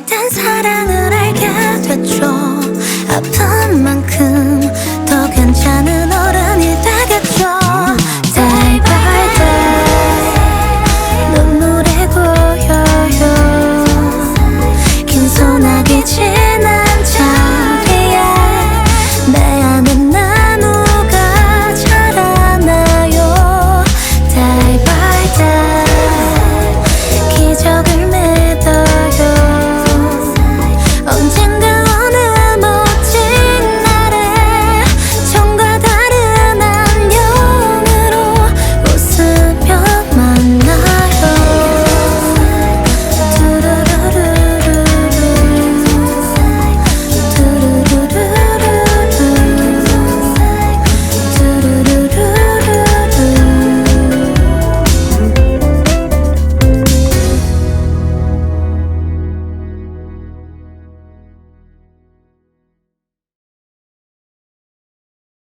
땐 사랑을 알게 됐죠. 아픈 만큼 더 괜찮은 어른이 돼